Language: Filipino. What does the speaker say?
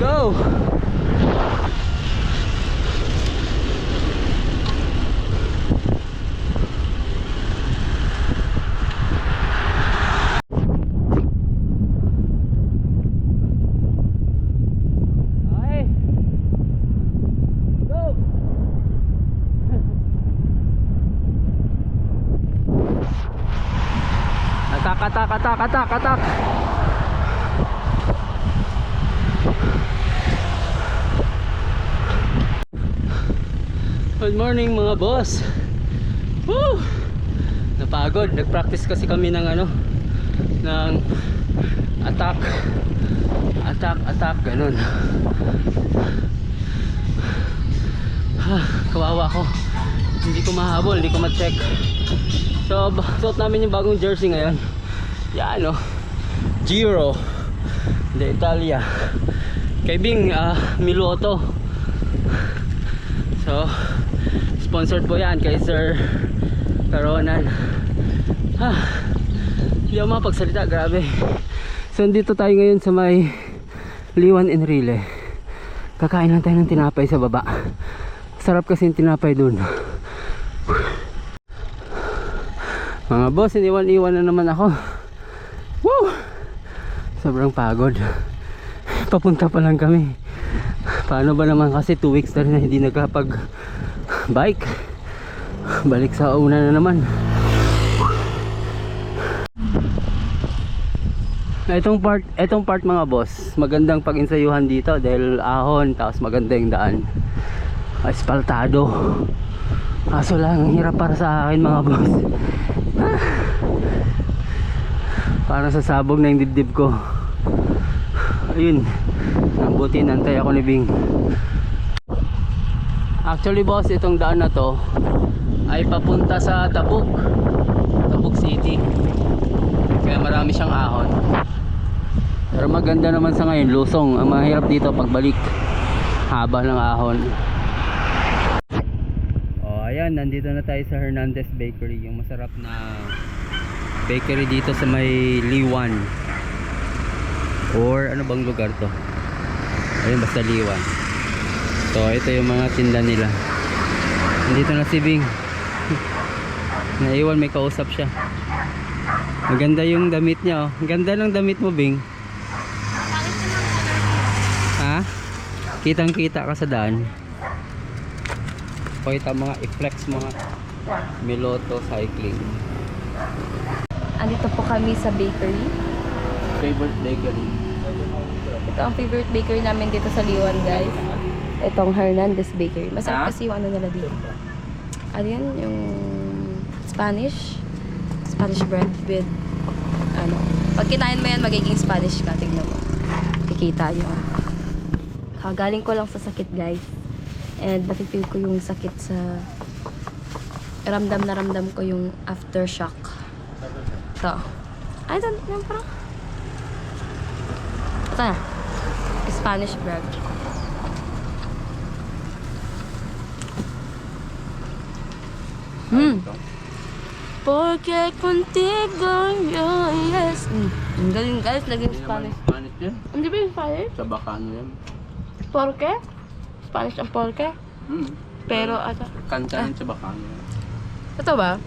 go! atak atak atak atak atak Good morning mga boss. Woo! Napagod. Nag-practice kasi kami ng ano ng attack. Attack, attack, ganun. Ah, kawawa ko. Hindi ko mahabol, hindi ko ma-check. So, suot namin yung bagong jersey ngayon. Yan, no. Giro de Italia. Kay Bing ah, Miluoto. So, sponsored po yan kay Sir Caronan. Ah, hindi ako makapagsalita, grabe. So, dito tayo ngayon sa may Liwan Enrile. Kakain lang tayo ng tinapay sa baba. Sarap kasi yung tinapay dun. Mga boss, iniwan-iwan na naman ako. Woo! Sobrang pagod. Papunta pa lang kami. Paano ba naman kasi 2 weeks na rin na hindi nagkapag bike. Balik sa una na naman. Itong part, itong part mga boss, magandang pag-insayuhan dito dahil ahon, tapos maganda yung daan. Asfaltado. Kaso lang, ang hirap para sa akin mga boss. Parang sasabog na yung dibdib ko. Ayun. Ang buti nantay ako ni Bing. Actually boss, itong daan na to ay papunta sa Tabuk. Tabuk City. Kaya marami siyang ahon. Pero maganda naman sa ngayon, lusong. Ang mahirap dito pagbalik. Haba ng ahon. Oh, ayan, nandito na tayo sa Hernandez Bakery, yung masarap na bakery dito sa may Liwan. Or ano bang lugar to? Ayun, basta Liwan. So, ito yung mga tinda nila. Nandito na si Bing. Naiwan, may kausap siya. Maganda yung damit niya, oh. Ganda ng damit mo, Bing. Ha? Kitang kita ka sa daan. Pakita mga i-flex mga Miloto cycling. Andito po kami sa bakery. Favorite bakery. Ito ang favorite bakery namin dito sa Liwan, guys. Itong Hernandez Bakery. Masarap kasi yung ano nila dito. Ano yan? Yung Spanish. Spanish bread with ano. Pag kinain mo yan, magiging Spanish ka. Tignan mo. Kikita nyo. Kagaling ko lang sa sakit, guys. And nafe-feel ko yung sakit sa... Ramdam na ramdam ko yung aftershock. Ito. Ay, ito. Ito na. Spanish bread. Hmm. Porque contigo yo yes. Mm. Ang galing guys, naging Spanish. Spanish yan. Hindi ba yung Spanish? Sa Bacano yan. Porque? Spanish ang porque? Hmm. Pero ano? Kanta yan sa Bacano yan. Ito ba?